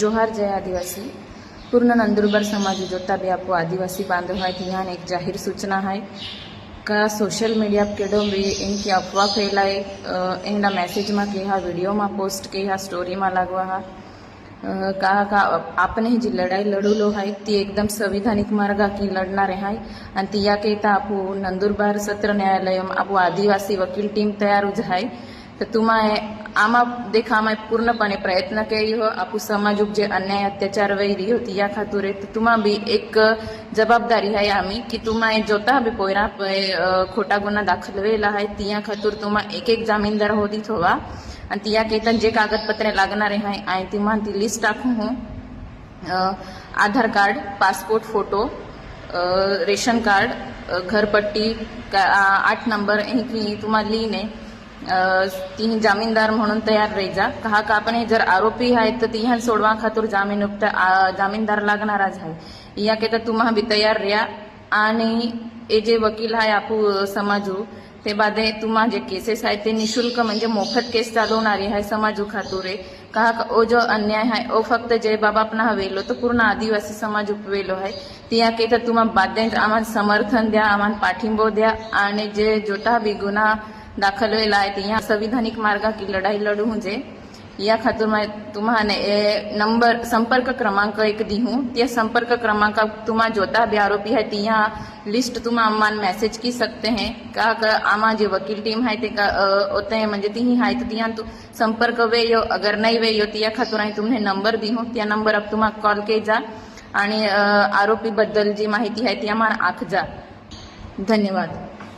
जोहार जय आदिवासी पूर्ण नंदुरबार समाज जोता बे आपको आदिवासी बांधव है यहाँ एक जाहिर सूचना है का સોશિયલ મીડિયા કેડો બી એનકી અફવા ફેલાય અ, એના મેસેજમાં કે હા વિડીયોમાં પોસ્ટ કે હા સ્ટોરીમાં लागवा हा अ, का का आपण ही जी लढाई लढवलो आहे ती एकदम संविधानिक मार्गा की लढणार आहे आणि ती या केता आपू नंदुरबार सत्र न्यायालय आपू आदिवासी वकील टीम तयार उज आहे तर तुम्हा आमा देखा आम्ही पूर्णपणे प्रयत्न केली हो आपू समाज जे अन्याय अत्याचार वैरी होती या खातुरे तर तुम्हा बी एक जबाबदारी आहे आम्ही की तुम्हा हे जोता बी पोयरा खोटा गुन्हा दाखलवेला आहे तिया खातूर तुम्हा एक एक जामीनदार होतीच हवा आणि तिया केतन जे कागदपत्रे लागणार आहे आणि तुम्हा ती लिस्ट टाकू हो. Aadhaar card passport photo ration card घरपट्टी आठ नंबर ही तुम्हाला लिहिणे ती जामीनदार म्हणून तयार राही जा का आपण जर आरोपी आहे तर तिहान सोडवा खातूर जामीन जामीनदार लागणारच आहे. या केता तुम्हा बी तयार रिया आणि हे जे वकील आहे आपू समाजू ते बादे तुम्हा जे केसेस आहे ते निशुल्क म्हणजे मोफत केस चालवणारी आहे समाजू खातूर. का ओ जो अन्याय आहे ओ फक्त जय बाबा आपण हा वेलो तर पूर्ण आदिवासी समाज उपवेलो आहे तिया केता तुम्हा बाद्यांच आम्हाला समर्थन द्या आम्हाला पाठिंबो द्या. आणि जे जोटा बी गुन्हा दाखलवेला आहे. ते या संविधानिक मार्गा की लढाई लढू म्हणजे या खातूर मैं तुम्हाने ए, नंबर संपर्क क्रमांक एक दी हूँ त्या संपर्क क्रमांक तुम्हा जोता भी आरोपी है. तिया लिस्ट तुम्हा आम्हाला मैसेज की सकते हैं. का का आमा जे वकील टीम है ते का होते हैं. म्हणजे तीही आहे तर तिया तू संपर्क वे यो अगर नाही वे यो तिया खातूर आहे. तुम्ही नंबर दी हूँ त्या नंबर अब तुम्हा कॉल के जा. आणि आरोपीबद्दल आरोपी बद्दल जी माहिती आहे ती आम्हाला आख जा. धन्यवाद.